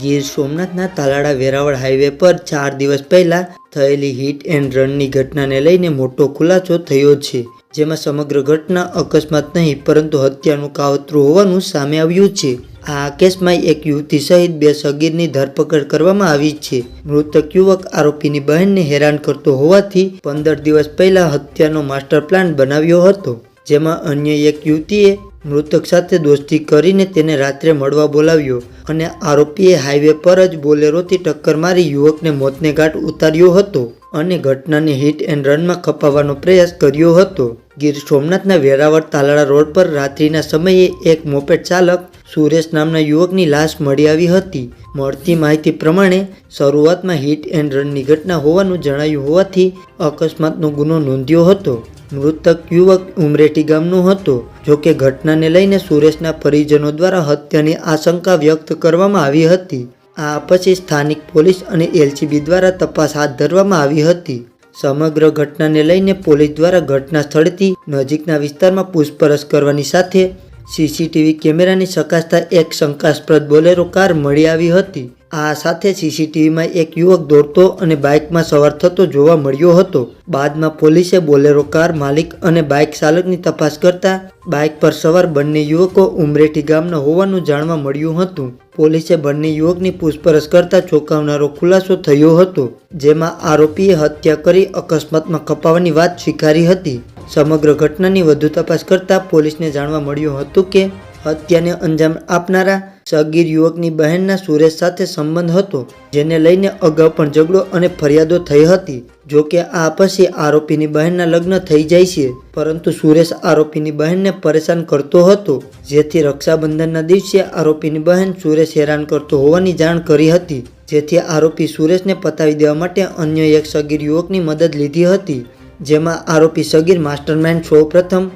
ગીર સોમનાથના તાલાળા વેરાવળ હાઈવે પર ચાર દિવસ પહેલા થયેલી હિટ એન્ડ રનની ઘટનાને લઈને મોટો ખુલાસો થયો છે, જેમાં સમગ્ર ઘટના અકસ્માત નહીં, પરંતુ હત્યાનું કાવતરું હોવાનું સામે આવ્યું છે. આ કેસમાં એક યુવતી સહિત બે સગીરની ધરપકડ કરવામાં આવી છે. મૃતક યુવક આરોપીની બહેનને હેરાન કરતો હોવાથી પંદર દિવસ પહેલા હત્યાનો માસ્ટર પ્લાન બનાવ્યો હતો, જેમાં અન્ય એક યુવતીએ મૃતક સાથે દોસ્તી કરીને તેને રાત્રે મળવા બોલાવ્યો અને આરોપીએ હાઈવે પર જ બોલેરોથી ટક્કર મારી યુવકને મોતને ઘાટ ઉતાર્યો હતો અને ઘટનાને હિટ એન્ડ રનમાં ખપાવવાનો પ્રયાસ કર્યો હતો. ગીર સોમનાથના વેરાવળ તાલાળા રોડ પર રાત્રિના સમયે એક મોપેટ ચાલક સુરેશ નામના યુવકની લાશ મળી આવી હતી. મળતી માહિતી પ્રમાણે શરૂઆતમાં હિટ એન્ડ રનની ઘટના હોવાનું જણાયું હોવાથી અકસ્માતનો ગુનો નોંધ્યો હતો. મૃતક યુવક ઉમરેઠી ગામનો હતો જોકે ઘટનાને લઈને સુરેશના પરિજનો દ્વારા હત્યાની આશંકા વ્યક્ત કરવામાં આવી હતી. આ પછી સ્થાનિક પોલીસ અને એલસીબી દ્વારા તપાસ હાથ ધરવામાં આવી હતી. સમગ્ર ઘટનાને લઈને પોલીસ દ્વારા ઘટના સ્થળથી નજીકના વિસ્તારમાં પૂછપરછ કરવાની સાથે સીસીટીવી કેમેરાની ચકાસતા એક શંકાસ્પદ બોલેરો કાર મળી આવી હતી. આ સાથે સીસીટીવીમાં એક યુવક દોડતો અને બાઇકમાં સવાર થતો જોવા મળ્યો હતો. બાદમાં પોલીસે બોલેરો કાર માલિક અને બાઇક ચાલકની તપાસ કરતા બાઇક પર સવાર બંને યુવકો ઉમરેઠી ગામના હોવાનું જાણવા મળ્યું હતું. પોલીસે બંને યુવકની પૂછપરછ કરતા ચોંકાવનારો ખુલાસો થયો હતો, જેમાં આરોપીએ હત્યા કરી અકસ્માતમાં કપાવવાની વાત સ્વીકારી હતી. સમગ્ર ઘટનાની વધુ તપાસ કરતા પોલીસને જાણવા મળ્યું હતું કે હત્યાને અંજામ આપનારા સગીર યુવકની બહેનના સુરેશ સાથે સંબંધ હતો, જેને લઈને અગાઉ પણ ઝઘડો અને ફરિયાદો થઈ હતી. જો કે આ પછી આરોપીની બહેનના લગ્ન થઈ જાય છે, પરંતુ સુરેશ આરોપીની બહેનને પરેશાન કરતો હતો, જેથી રક્ષાબંધનના દિવસે આરોપીની બહેન સુરેશ હેરાન કરતો હોવાની જાણ કરી હતી, જેથી આરોપી સુરેશને પતાવી દેવા માટે અન્ય એક સગીર યુવકની મદદ લીધી હતી. જેમાં આરોપી સગીર માસ્ટરમાઇન્ડ સૌ પ્રથમ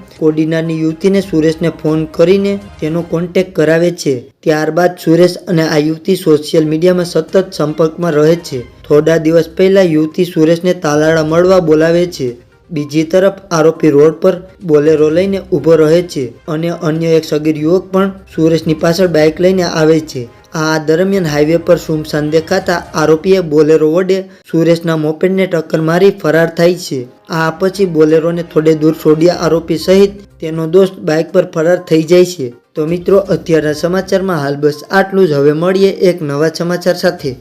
યુવતીને સુરેશને ફોન કરીને તેનો કોન્ટેક કરાવે છે. ત્યારબાદ સુરેશ અને આ યુવતી સોશિયલ મીડિયામાં સતત સંપર્કમાં રહે છે. થોડા દિવસ પહેલા યુવતી સુરેશને તાલાળા મળવા બોલાવે છે. બીજી તરફ આરોપી રોડ પર બોલેરો લઈને ઊભો રહે છે અને અન્ય એક સગીર યુવક પણ સુરેશની પાછળ બાઇક લઈને આવે છે. આ દરમિયાન હાઈવે પર સુમસાન દેખાતા આરોપીએ બોલેરો વડે સુરેશના મોપેડને ટક્કર મારી ફરાર થાય છે. આ પછી બોલેરોને થોડે દૂર છોડ્યા આરોપી સહિત તેનો દોસ્ત બાઇક પર ફરાર થઈ જાય છે. તો મિત્રો, અત્યારના સમાચારમાં હાલ બસ આટલું જ. હવે મળીએ એક નવા સમાચાર સાથે.